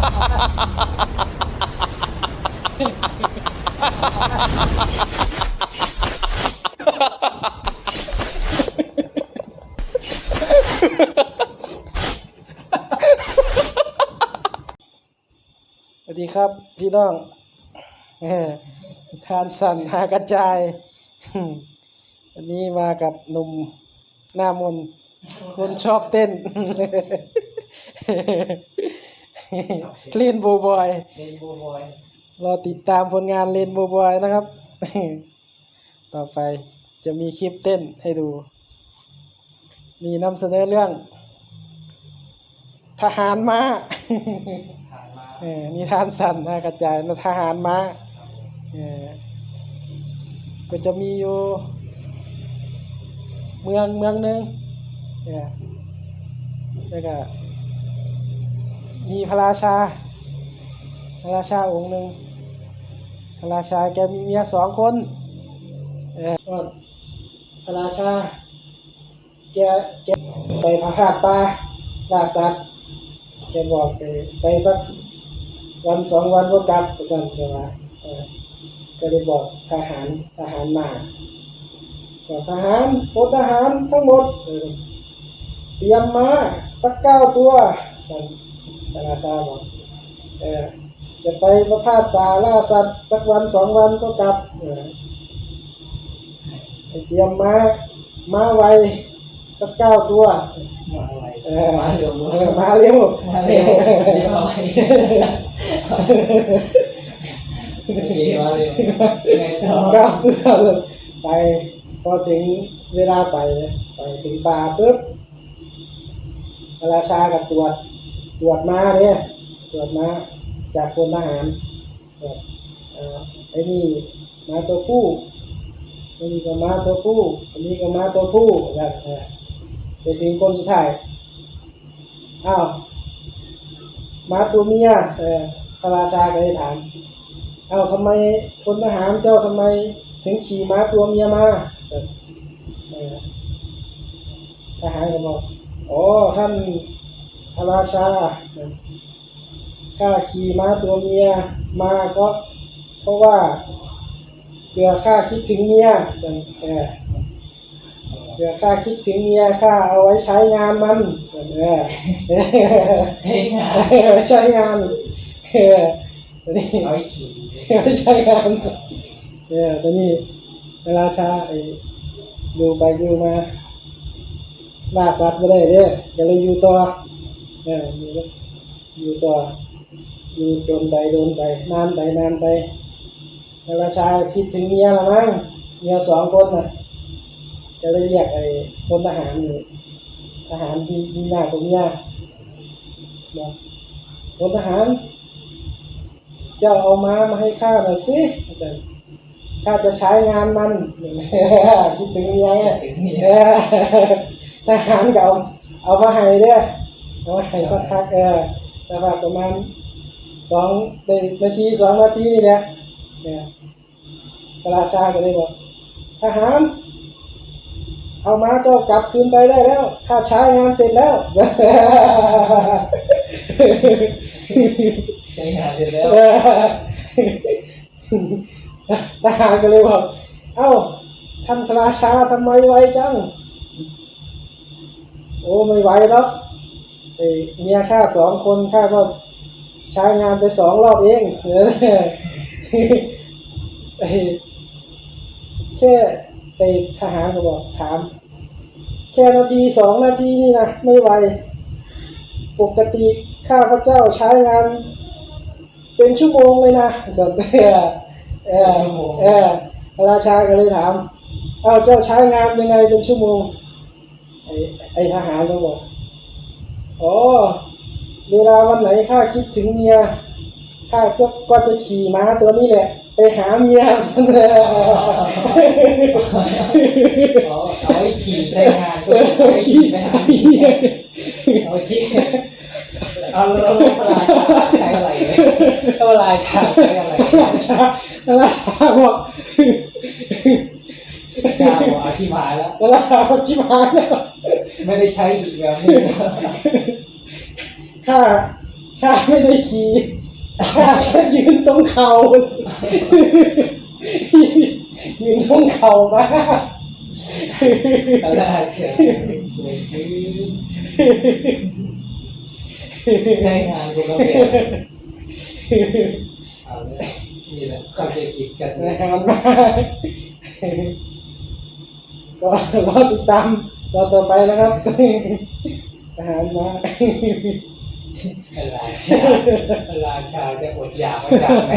สวัสดีครับพี่น้องทานสันหากระจายวันนี้มากับหนุ่มหน้ามนคนชอบเต้น เล่นโบบอย เรนโบว์บอยรอติดตามผลงานเลนโบบอยนะครับ ต่อไปจะมีคลิปเต้นให้ดู มีนำเสนอเรื่อง ทหารม้า ผ่านมาเออนิทานสั้นนะกระจายนะทหารม้าเออก็จะมีอยู่ เมืองเมืองหนึ่งเออแล้วก็ มีพระราชา พระราชาองค์หนึ่งพระราชาแกมีเมียสองคนเออพระราชาแกแกไปพาคาดป่าล่าสัตว์แกบอกไปไปสักวันสองวันก็กลับสั่นแกว่าเออก็เลยบอกทหารทหารมาบอกทหารพลทหารทั้งหมดเออเตรียมมาสักเก้าตัวสั่น พระราชาบอกเออจะไปประพาสป่าล่าสัตว์ สักวันสองวันก็กลับเออให้เตรียมมามาไวสักเก้าตัวมาอะไรเออมาเร็วเออมาเร็วมาเร็วไม่ใช่มาไวไม่ใช่มาเร็วไงต่อก้าวขึ้นมาเลยไปพอถึงเวลาไปเนี่ยไปถึงป่าปุ๊บพระราชากับตรวจ ตรวจมาเนี่ยตรวจมาจากพลทหารไอ้นี่มาตัวผู้ไอ้นี่ก็มาตัวผู้อันนี้ก็มาตัวผู้แบบไปถึงคนสุดท้ายอ้าวมาตัวเมียเออพระราชาก็เลยถามเอ้าทำไมพลทหารเจ้าทำไมถึงขี่ม้าตัวเมียมาทหารก็บอกอ๋อท่าน พระราชาข้าขี่ม้าตัวเมียมาก็เพราะว่าเผื่อข้าคิดถึงเมียเออเผื่อข้าคิดถึงเมียข้าเอาไว้ใช้งานมันเออใช่งานใช้งานเออตอนนี้เอาไว้ขี่ไม่ใช่งานเออตอนนี้เวลาชาไอ้ดูไปดูมาล่าสัตว์ไม่ได้เด้อก็เลยอยู่ต่อ เอออยู่อยู่ต่ออยู่โดนไปโดนไปนานไปนานไปเวลาชาคิดถึงเมียละมั้งเมียสองคนน่ะก็เลยเรียกไอ้พลทหารอยู่ทหารที่มีหน้าตรงเมียบอกพลทหารเจ้าเอาม้ามาให้ข้าหน่อยสิอาจารย์ข้าจะใช้งานมันคิดถึงเมียไงถึงนี่เออทหารก็เอาเอามาให้เด้อ เอามาให้สักพักเออแต่ว่าประมาณสองนาทีสองนาทีนี่แหละเนี่ยพระราชาก็เลยบอกทหาร เอาม้าเจ้ากลับคืนไปได้แล้วข้าใช้งานเสร็จแล้วใช้งานเสร็จแล้วเออทหารก็เลยบอกเอ้าท่านพระราชาทำไมไวจัง โอ้ไม่ไหวหรอกไอ้ เมียข้าสองคนข้าก็ใช้งานไปสองรอบเองเออไอ้แค่ไอทหารก็บอกถาม แค่นาทีสองนาทีนี่นะไม่ไหวปกติข้าพระเจ้าใช้งานเป็นชั่วโมงเลยนะสัตว์เออเออเออพราชาก็เลยถาม เอ้าเจ้าใช้งานยังไงเป็นชั่วโมงไอ้ไอ้ทหารก็บอก อ๋อ เวลาวันไหนข้าคิดถึงเมียข้าก็ก็จะขี่ม้าตัวนี้แหละ ไปหาเมียเสนอเอาเอาไว้ขี่ใช้งานก็เอาไว้ขี่ไปหาเมียเอาไว้ขี่เอาแล้วเวลาใช้อะไรเวลาใช้อะไรราชาราชาบอกจ้าบอกอาชีพหายแล้วราชาอกชิบหายแล้ว ไม่ได้ใช้อีกแบบนี้ข้าข้าไม่ได้ขี่ข้าแค่ยืนตรงเขา ยืนตรงเขามาพระราชายืนใช้งานกูก็เป็นเอาเลยนี่แหละเข้าใจผิดจัดเลนะยฮะมันมาก็รอติดตาม ตอนต่อไปนะครับอาหารมาพระราชาพระราชาจะอดอยากมาจากไหน